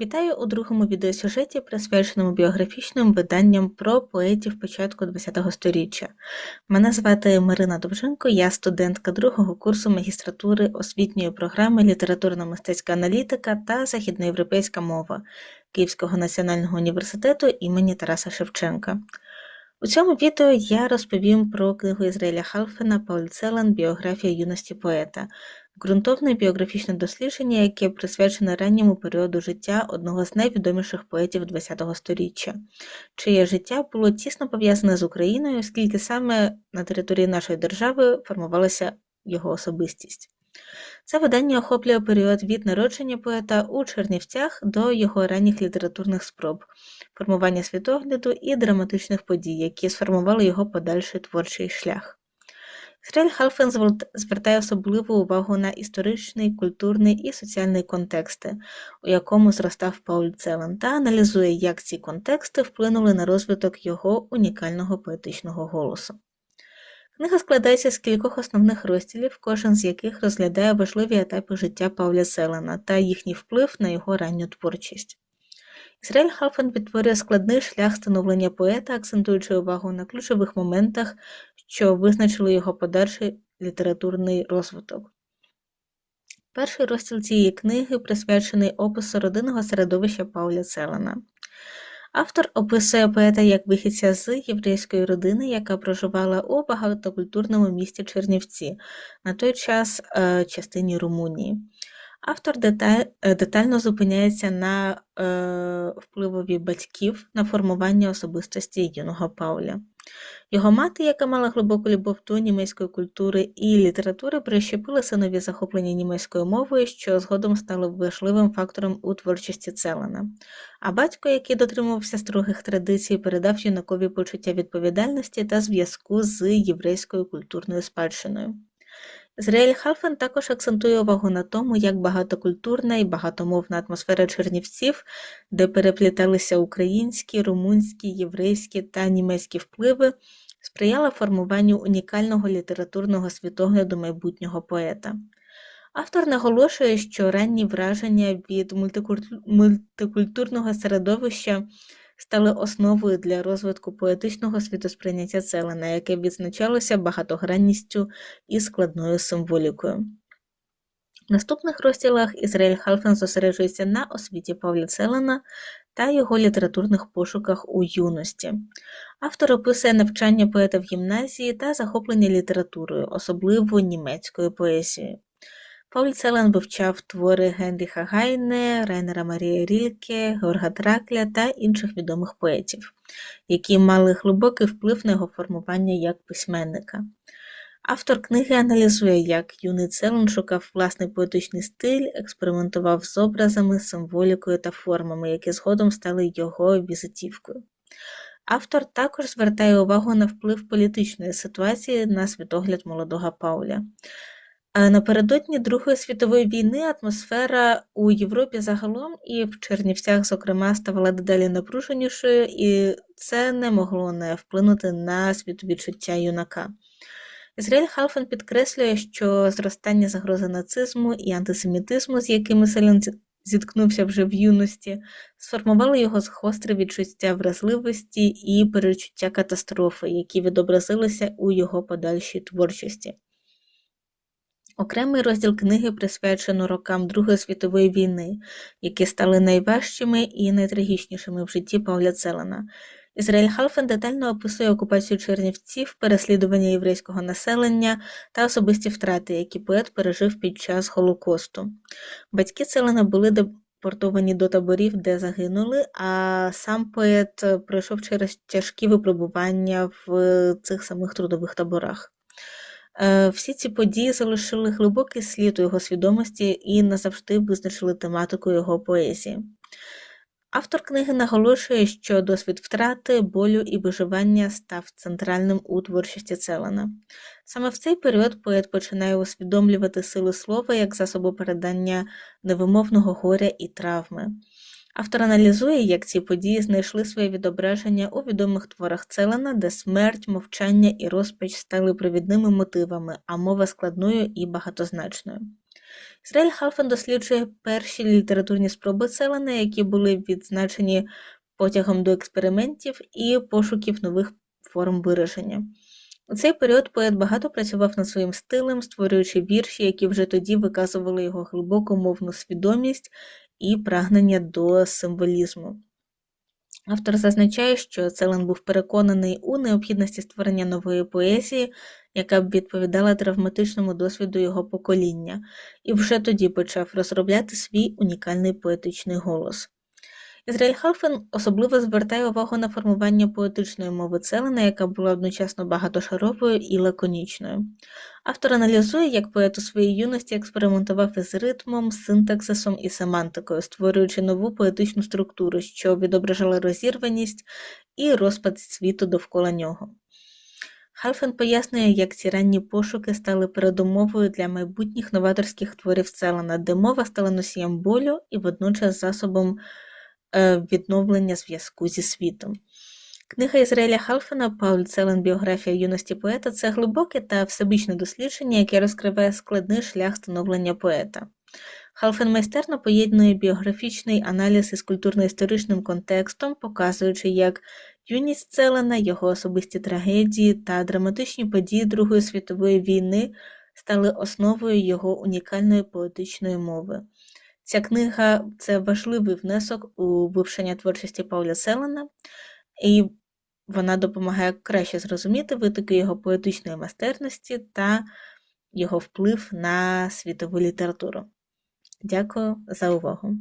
Вітаю у другому відеосюжеті, присвяченому біографічним виданням про поетів початку ХХ століття. Мене звати Марина Довженко, я студентка другого курсу магістратури освітньої програми Літературно-мистецька аналітика та західноєвропейська мова Київського національного університету імені Тараса Шевченка. У цьому відео я розповім про книгу Ізраїля Халфена Пауль Целен Біографія юності поета, ґрунтовне біографічне дослідження, яке присвячене ранньому періоду життя одного з найвідоміших поетів ХХ століття, чиє життя було тісно пов'язане з Україною, оскільки саме на території нашої держави формувалася його особистість. Це видання охоплює період від народження поета у Чернівцях до його ранніх літературних спроб, формування світогляду і драматичних подій, які сформували його подальший творчий шлях. Ізраїль Халфен звертає особливу увагу на історичний, культурний і соціальний контексти, у якому зростав Пауль Целен, та аналізує, як ці контексти вплинули на розвиток його унікального поетичного голосу. Книга складається з кількох основних розділів, кожен з яких розглядає важливі етапи життя Павля Селена та їхній вплив на його ранню творчість. Ізраїль Халфен відтворює складний шлях становлення поета, акцентуючи увагу на ключових моментах, що визначили його подальший літературний розвиток. Перший розділ цієї книги присвячений опису родинного середовища Пауля Селена. Автор описує поета як вихідця з єврейської родини, яка проживала у багатокультурному місті Чернівці, на той час е, частині Румунії. Автор деталь, е, детально зупиняється на е, впливові батьків на формування особистості юного Пауля. Його мати, яка мала глибоку любов до німецької культури і літератури, прищепила синові захоплення німецькою мовою, що згодом стало важливим фактором у творчості Целена. А батько, який дотримувався строгих традицій, передав юнакові почуття відповідальності та зв'язку з єврейською культурною спадщиною. Зреель Халфен також акцентує увагу на тому, як багатокультурна і багатомовна атмосфера Чернівців, де перепліталися українські, румунські, єврейські та німецькі впливи, сприяла формуванню унікального літературного світогляду майбутнього поета. Автор наголошує, що ранні враження від мультикультурного середовища стали основою для розвитку поетичного світосприйняття Целена, яке відзначалося багатогранністю і складною символікою. В наступних розділах Ізраїль Халфен зосереджується на освіті Павла Целена та його літературних пошуках у юності. Автор описує навчання поета в гімназії та захоплення літературою, особливо німецькою поезією. Пауль Целен вивчав твори Генріха Гайне, Рейнера Марія Рільке, Георга Тракля та інших відомих поетів, які мали глибокий вплив на його формування як письменника. Автор книги аналізує, як юний Целен шукав власний поетичний стиль, експериментував з образами, символікою та формами, які згодом стали його візитівкою. Автор також звертає увагу на вплив політичної ситуації на світогляд молодого Пауля. Напередодні Другої світової війни атмосфера у Європі загалом і в Чернівцях, зокрема, ставала дедалі напруженішою, і це не могло не вплинути на світовідчуття юнака. Ізраїль Халфен підкреслює, що зростання загрози нацизму і антисемітизму, з якими Селін зіткнувся вже в юності, сформували його гостре відчуття вразливості і перечуття катастрофи, які відобразилися у його подальшій творчості. Окремий розділ книги присвячено рокам Другої світової війни, які стали найважчими і найтрагічнішими в житті Павля Целена. Ізраїль Халфен детально описує окупацію Чернівців, переслідування єврейського населення та особисті втрати, які поет пережив під час Голокосту. Батьки Целена були депортовані до таборів, де загинули, а сам поет пройшов через тяжкі випробування в цих самих трудових таборах. Е, всі ці події залишили глибокий слід у його свідомості і назавжди визначили тематику його поезії. Автор книги наголошує, що досвід втрати, болю і виживання став центральним у творчості Целена. Саме в цей період поет починає усвідомлювати сили слова як засобу передання невимовного горя і травми. Автор аналізує, як ці події знайшли своє відображення у відомих творах Целена, де смерть, мовчання і розпач стали провідними мотивами, а мова складною і багатозначною. Ізраїль Халфен досліджує перші літературні спроби Селена, які були відзначені потягом до експериментів і пошуків нових форм вираження. У цей період поет багато працював над своїм стилем, створюючи вірші, які вже тоді виказували його глибоку мовну свідомість і прагнення до символізму. Автор зазначає, що Целен був переконаний у необхідності створення нової поезії, яка б відповідала травматичному досвіду його покоління, і вже тоді почав розробляти свій унікальний поетичний голос. Ізраїль Халфен особливо звертає увагу на формування поетичної мови Целена, яка була одночасно багатошаровою і лаконічною. Автор аналізує, як поет у своїй юності експериментував із ритмом, синтаксисом і семантикою, створюючи нову поетичну структуру, що відображала розірваність і розпад світу довкола нього. Халфен пояснює, як ці ранні пошуки стали передумовою для майбутніх новаторських творів Целена, де мова стала носієм болю і водночас засобом Е, відновлення зв'язку зі світом. Книга Ізраїля Халфена Пауль Целен Біографія юності поета це глибоке та всебічне дослідження, яке розкриває складний шлях становлення поета. Халфен майстерно поєднує біографічний аналіз із культурно-історичним контекстом, показуючи, як юність Целена, його особисті трагедії та драматичні події Другої світової війни стали основою його унікальної поетичної мови. Ця книга це важливий внесок у вивчення творчості Пауля Селена, і вона допомагає краще зрозуміти витоки його поетичної майстерності та його вплив на світову літературу. Дякую за увагу!